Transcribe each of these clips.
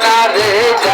থাকে না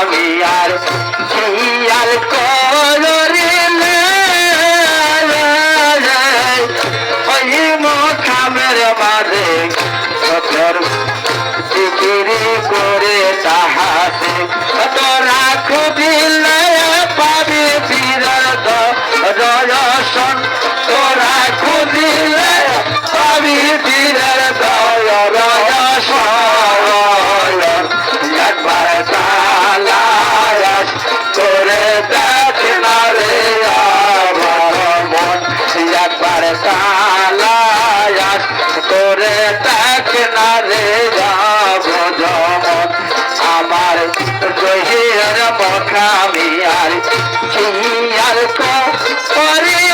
আমি আর খেয়াল কর? করে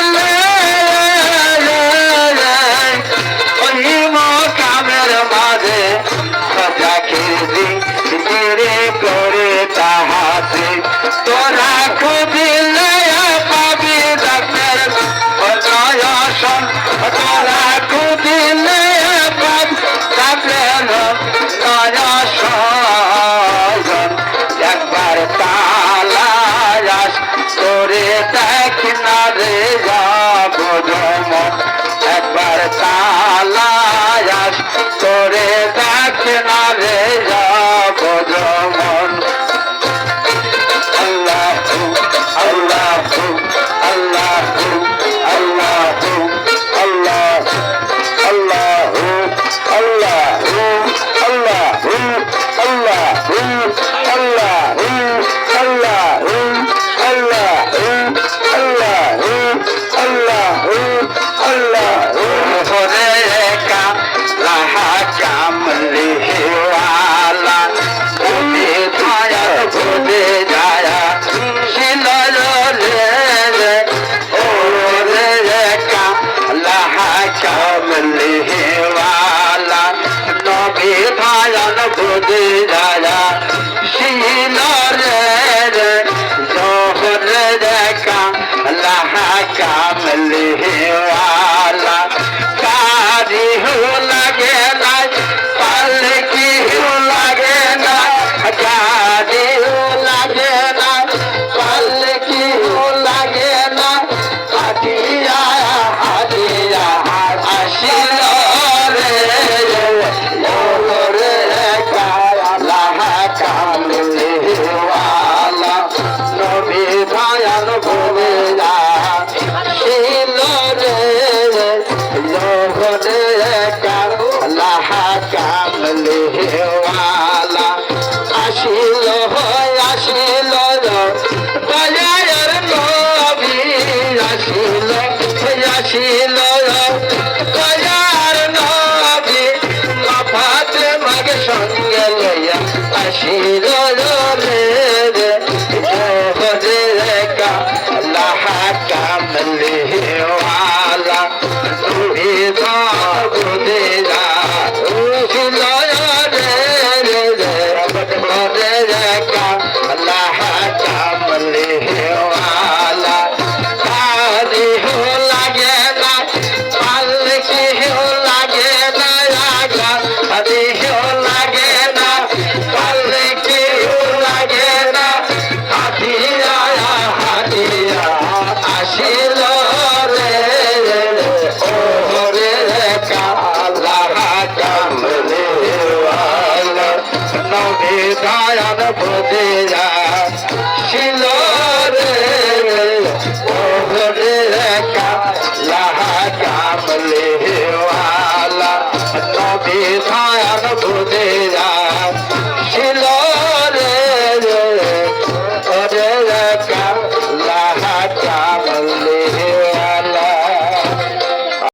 कामल है वाला कारी होला দেওয়ালা আসিল হয় আসিল দয়ার নবী আসিল আসিল de